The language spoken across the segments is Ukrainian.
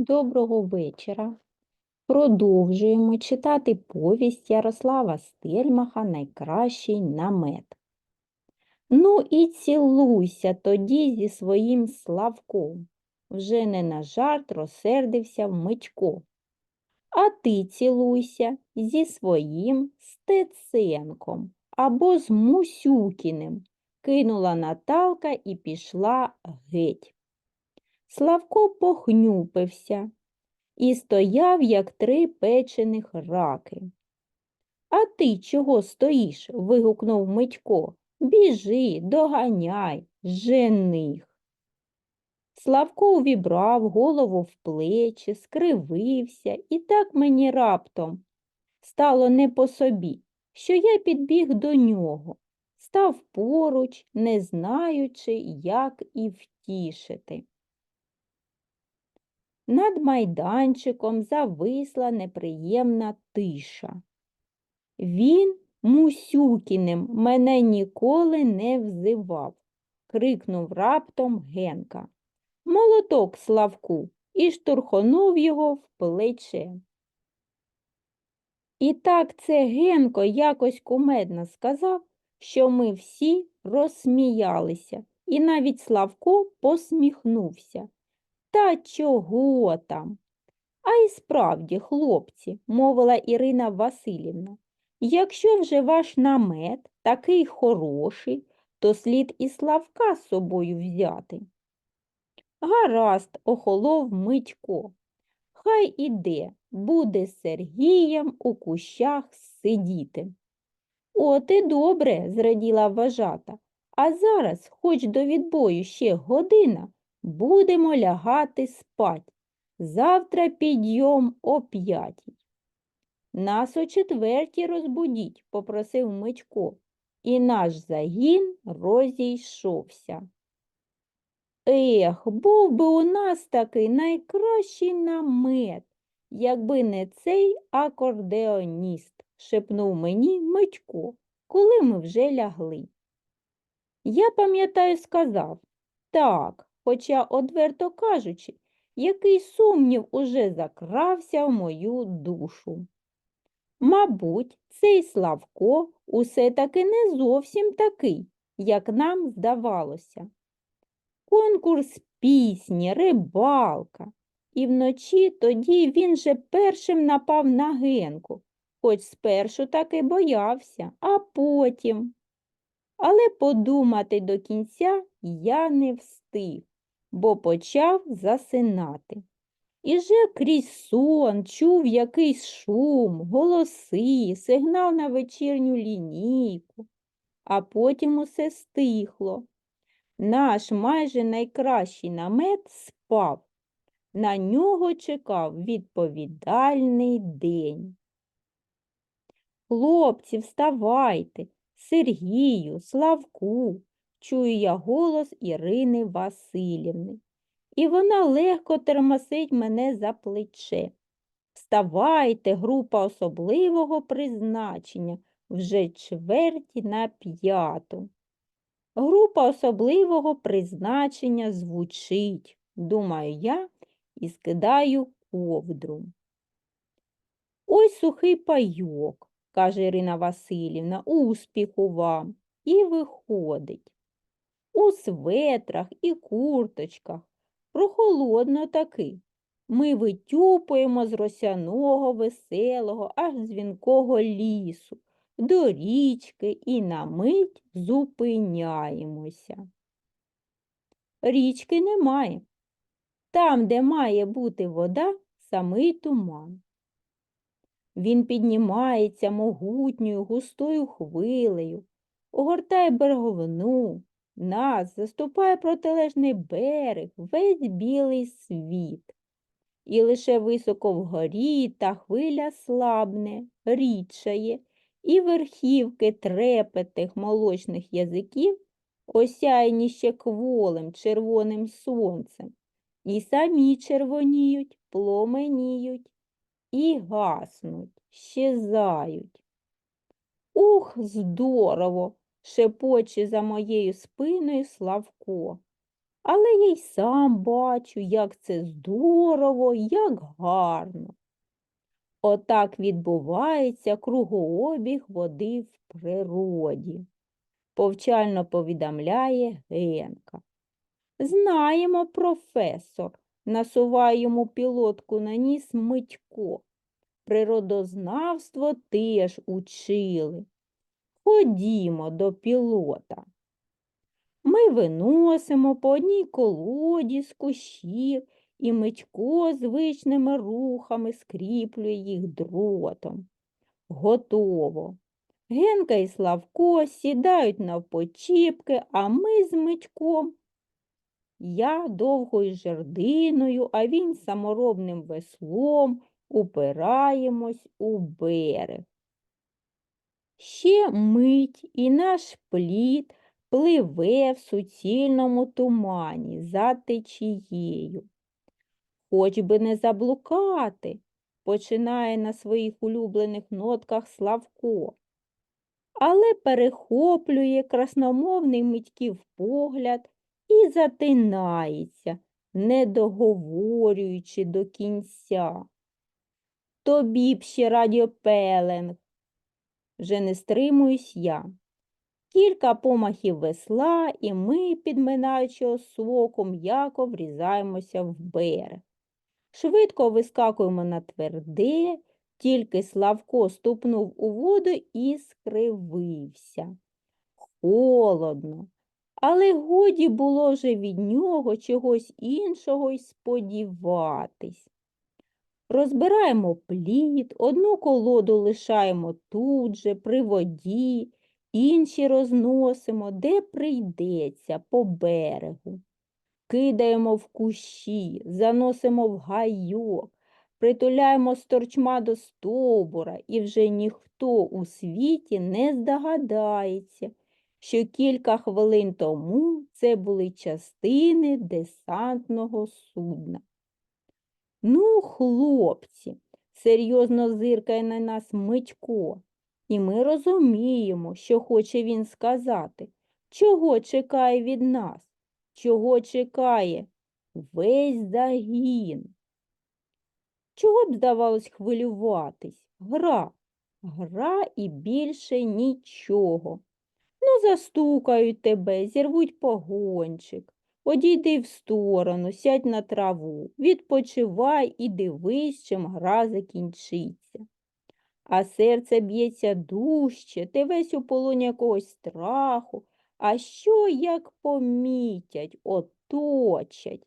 Доброго вечора. Продовжуємо читати повість Ярослава Стельмаха Найкращий намет. Ну і цілуйся тоді зі своїм Славком. Вже не на жарт розсердився Митько. А ти цілуйся зі своїм Стеценком або з Мусюкіним, кинула Наталка і пішла геть. Славко похнюпився і стояв, як три печених раки. А ти чого стоїш? вигукнув Митько. Біжи, доганяй, жених. Славко увібрав голову в плечі, скривився, і так мені раптом стало не по собі, що я підбіг до нього, став поруч, не знаючи, як і втішити. Над майданчиком зависла неприємна тиша. Він Мусюкіним мене ніколи не взивав, крикнув раптом Генка. Молоток Славку і штурхонув його в плече. І так це Генко якось кумедно сказав, що ми всі розсміялися, і навіть Славко посміхнувся. Та чого там? А й справді, хлопці, мовила Ірина Васильівна, якщо вже ваш намет такий хороший, то слід і Славка з собою взяти. Гаразд, охолов Митько. Хай іде, буде Сергієм у кущах сидіти. От і добре, зраділа вважата. А зараз, хоч до відбою ще година, Будемо лягати спать. Завтра підйом о п'ятій. Нас о четвертій розбудіть, попросив Мичко, і наш загін розійшовся. Ех, був би у нас такий найкращий намет, якби не цей акордеоніст, шепнув мені Мичко, коли ми вже лягли. Я пам'ятаю, сказав так, хоча, одверто кажучи, який сумнів уже закрався в мою душу. Мабуть, цей Славко усе таки не зовсім такий, як нам здавалося. Конкурс пісні, рибалка. І вночі тоді він же першим напав на генку, хоч спершу таки боявся, а потім. Але подумати до кінця я не встиг бо почав засинати. І же крізь сон чув якийсь шум, голоси, сигнал на вечірню лінійку, а потім усе стихло. Наш майже найкращий намет спав. На нього чекав відповідальний день. Хлопці, вставайте, Сергію, Славку, чую я голос Ірини Васильівни. І вона легко термосить мене за плече. Вставайте, група особливого призначення вже чверті на п'яту. Група особливого призначення звучить, думаю я і скидаю ковдру. Ось сухий пайок, каже Ірина Васильівна, успіху вам, і виходить у светрах і курточках. Прохолодно таки. Ми витюпуємо з росяного, веселого, аж дзвінкого лісу, до річки і на мить зупиняємося. Річки немає. Там, де має бути вода, самий туман. Він піднімається могутньою густою хвилею, огортає береговину, нас заступає протилежний берег, весь білий світ. І лише високо вгорі та хвиля слабне, рідшає, і верхівки трепетих молочних язиків осяяні ще кволим червоним сонцем, і самі червоніють, пломеніють і гаснуть, щезають. Ух, здорово! Шепоче за моєю спиною Славко. але я й сам бачу, як це здорово, як гарно. Отак відбувається кругообіг води в природі, повчально повідомляє Генка. Знаємо, професор, насуває йому пілотку на ніс Митько. Природознавство теж учили. Ходімо до пілота. Ми виносимо по одній колоді з кущів, і Митько звичними рухами скріплює їх дротом. Готово. Генка і Славко сідають навпочіпки, а ми з Митьком. Я довгою жердиною, а він саморобним веслом упираємось у берег. Ще мить і наш плід пливе в суцільному тумані за течією. Хоч би не заблукати, починає на своїх улюблених нотках Славко, але перехоплює красномовний митьків погляд і затинається, не договорюючи до кінця. Тобі б ще радіопелинг. Вже не стримуюсь я. Кілька помахів весла, і ми, підминаючи осоку, м'яко врізаємося в берег. Швидко вискакуємо на тверде, тільки Славко ступнув у воду і скривився. Холодно, але годі було вже від нього чогось іншого й сподіватись. Розбираємо плід, одну колоду лишаємо тут же, при воді, інші розносимо, де прийдеться, по берегу. Кидаємо в кущі, заносимо в гайок, притуляємо з торчма до стовбура, і вже ніхто у світі не здогадається, що кілька хвилин тому це були частини десантного судна. Ну, хлопці, серйозно зиркає на нас Митько, і ми розуміємо, що хоче він сказати, чого чекає від нас, чого чекає весь загін. Чого б, здавалось, хвилюватись? Гра, гра і більше нічого. Ну, застукають тебе, зірвуть погончик. Одійди в сторону, сядь на траву, відпочивай і дивись, чим гра закінчиться. А серце б'ється дужче, ти весь у полоні якогось страху. А що, як помітять, оточать?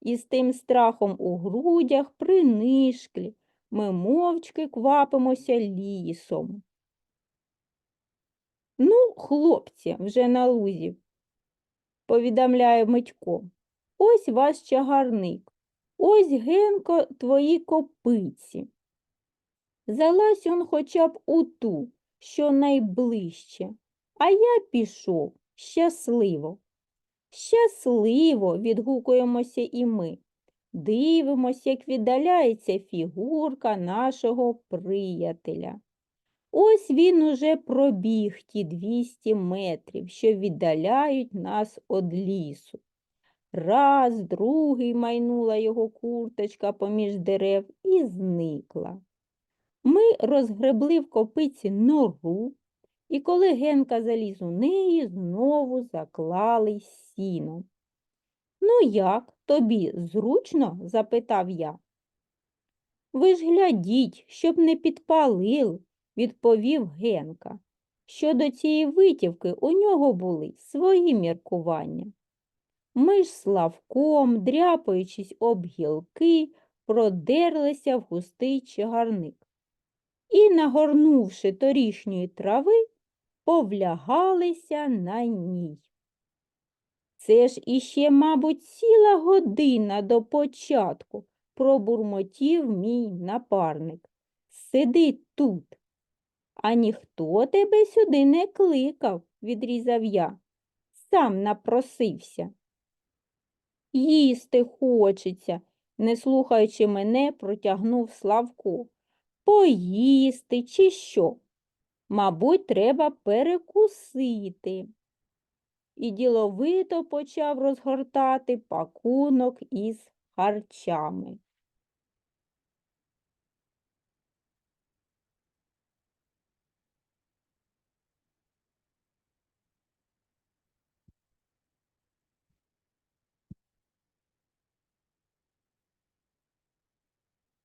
І з тим страхом у грудях принишклі, ми мовчки квапимося лісом. Ну, хлопці, вже на лузі, повідомляє Митько. Ось ваш чагарник, ось Генко твої копиці. Залазь он хоча б у ту, що найближче, а я пішов щасливо. Щасливо, відгукуємося і ми. Дивимося, як віддаляється фігурка нашого приятеля. Ось він уже пробіг ті 200 метрів, що віддаляють нас од лісу. Раз, другий майнула його курточка поміж дерев і зникла. Ми розгребли в копиці нору, і коли Генка заліз у неї, знову заклали сіном. Ну як, тобі зручно? запитав я. Ви ж глядіть, щоб не підпалили, відповів Генка. Щодо цієї витівки у нього були свої міркування. Ми ж Славком, дряпаючись об гілки, продерлися в густий чагарник і, нагорнувши торішньої трави, повлягалися на ній. Це ж іще, мабуть, ціла година до початку, пробурмотів мій напарник. Сиди тут. А ніхто тебе сюди не кликав, відрізав я. Сам напросився. Їсти хочеться, не слухаючи мене, протягнув Славко. Поїсти чи що? Мабуть, треба перекусити. і діловито почав розгортати пакунок із харчами.